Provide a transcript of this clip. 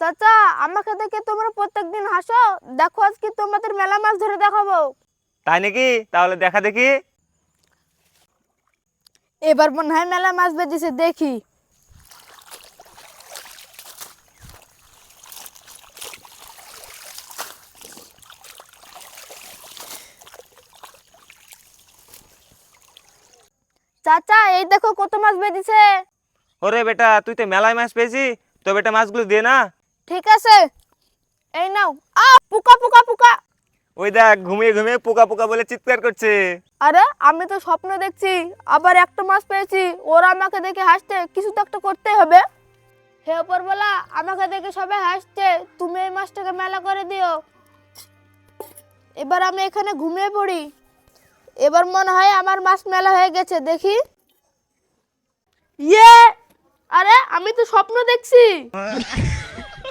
চাচা আমাকে দেখে তোমরা প্রত্যেকদিন হাসো। দেখো আজকে তোমাদের মেলা মাছ ধরে দেখাবো। তাই নাকি? তাহলে দেখা দেখি। এবার মনে হয় মেলা মাছ বেঁধেছে দেখি। চাচা এই দেখো কত মাছ বেঁধেছে। ওরে বেটা তুই তো মেলায় মাছ পেয়েছি তো বেটা মাছগুলো দে না। ঠিক আছে। এই নাও। আ পোকা পোকা পোকা। ওই দেখ ঘুমিয়ে ঘুমিয়ে পোকা পোকা বলে চিৎকার করছে। আরে আমি তো স্বপ্ন দেখছি আবার একটা মাছ পেয়েছি ওরা আমাকে দেখে হাসছে কিছু তো একটা করতে হবে। হে উপরবেলা আমাকে দেখে সবাই হাসছে তুমি এই মাছটাকে মেলা করে দিও। এবার আমি এখানে ঘুমিয়ে পড়ি। এবার মনে হয় আমার মাছ মেলা হয়ে গেছে দেখি। ইয়ে! আরে আমি তো স্বপ্ন দেখছি।